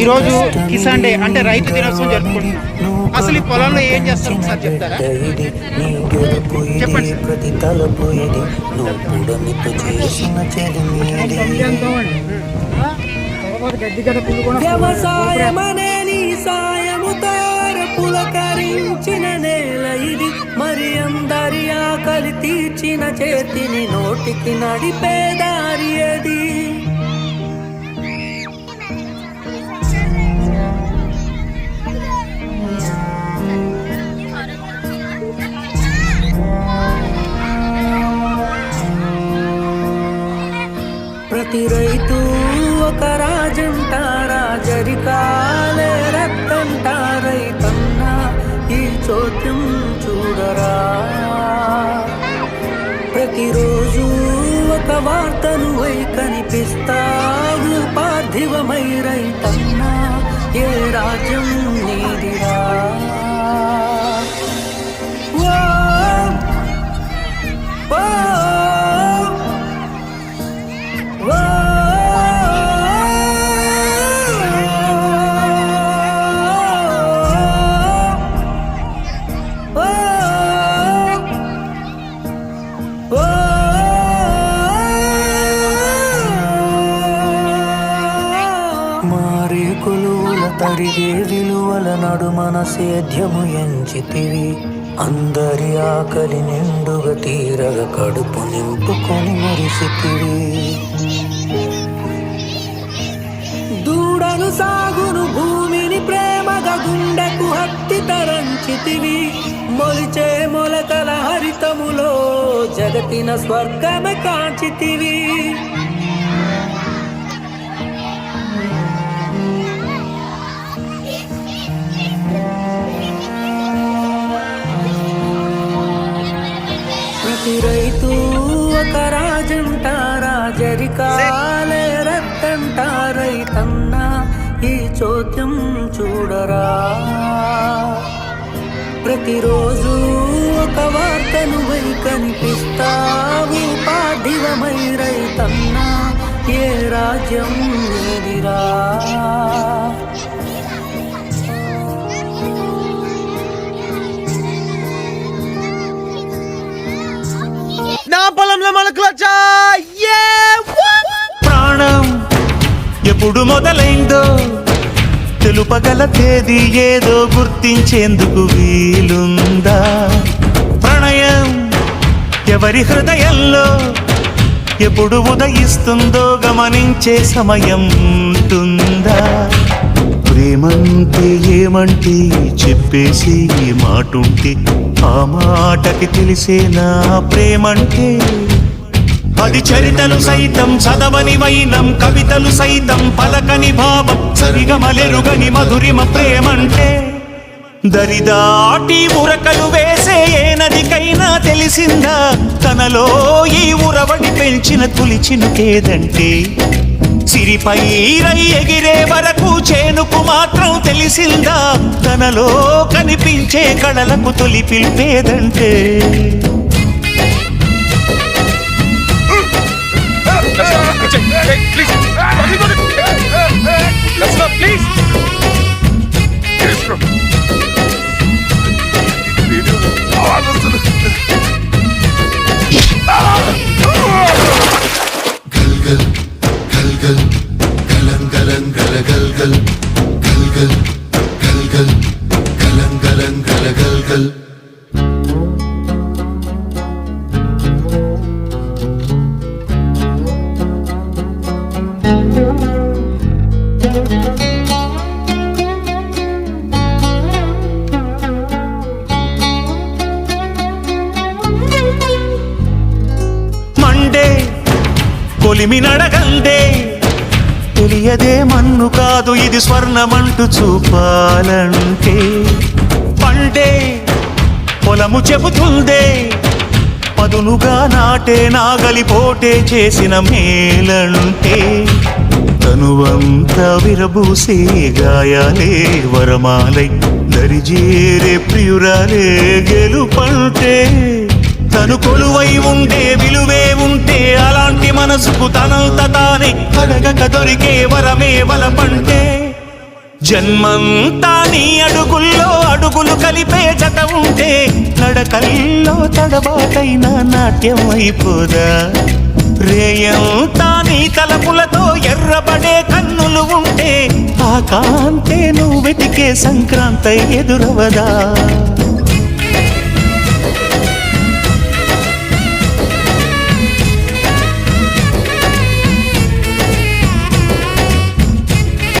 ఈరోజు కిసాన్ డే అంటే రైతు దినోత్సవం జరుపుకుంటున్నాం. అసలు ఈ పొలంలో ఏం చేస్తారు ఒకసారి చెప్తారా? చెప్పండి. ప్రతి వ్యవసాయమనే నీ సాయముతో పులకరించిన నేల ఇది. మరి అందరి ఆకలి తీర్చిన చేతిని నోటికి నడిపే దారి అది ఈ చూడరా. ప్రతిరోజు ఒక వార్తను వై కనిపిస్తావు పార్థివమై రైతన్న ఏ రాజ్యం నీదిరా అందరిదే విలువల నడుమన సేద్యము ఎంచితివి? అందరి ఆకలి నిండుగా తీరగ కడుపు నింపుకొని మరిసితివి. దూడను సాగును భూమిని ప్రేమగా గుండెకు హత్తి తరంచితివి. మొలిచే మొలకల హరితములో జగతిన స్వర్గమే కాంచితివి. రైతు ఒక రాజంట రాజరికాలే రక్తంట రైతన్న ఈ చోద్యం చూడరా? ప్రతిరోజు ఒక వార్తను వై కనిపిస్తావు పార్థివమై రైతన్న ఏ రాజ్యం ఎదిరా పొలంలో మొలకలొచ్చా ప్రాణం ఎప్పుడు మొదలైందో తెలుపగల తేదీ ఏదో గుర్తించేందుకు వీలుందా? ప్రణయం ఎవరి హృదయంలో ఎప్పుడు ఉదయిస్తుందో గమనించే సమయం ఉంటుందా? ఏమంటే ఏమంటే చెప్పేసి ఈ మాటుంటే ఆ మాటకి తెలిసేనా ప్రేమంటే. అది చరితలు సైతం చదవని వైనం కవితలు సైతం పలకని భావం సరిగమలెరుగని మధురిమ ప్రేమంటే. దరిదాటి ఉరకలు వేసే ఏ నదికైనా తెలిసిందా? తనలో ఈ ఉరవడి పెంచిన తులిచినుకేదంటే? సిరిపై రై ఎగిరే వరకు చేనుకు మాత్రం తెలిసిందా తనలో కనిపించే కళలకు తొలి పిలిపేదంటే మండే కొలిమి నడగందే తెలియదే మన్ను కాదు ఇది స్వర్ణమంటూ చూపాలంటే. పండే పొలము చెబుతుందే. పదునుగా నాటే నాగలి పోటే చేసిన మేలంటే. తనువంతా విరబూసే గాయాలే వరమాలై దరిజేరే ప్రియురాలే గెలుపంటే తను కొలువై ఉండే విలువే ఉంటే అలాంటి మనసుకు తనంత తానే అడగక దొరికే వరమే వలపంటే. జన్మంతా నీ అడుగుల్లో అడుగులు కలిపే జత ఉంటే నడకల్లో తడబాటైన నాట్యం అయిపోదా? రేయంతా నీ తలపులతో ఎర్రబడే కన్నులు ఉంటే ఆ కాంతే నువ్వు వెతికే సంక్రాంతి ఎదురవదా?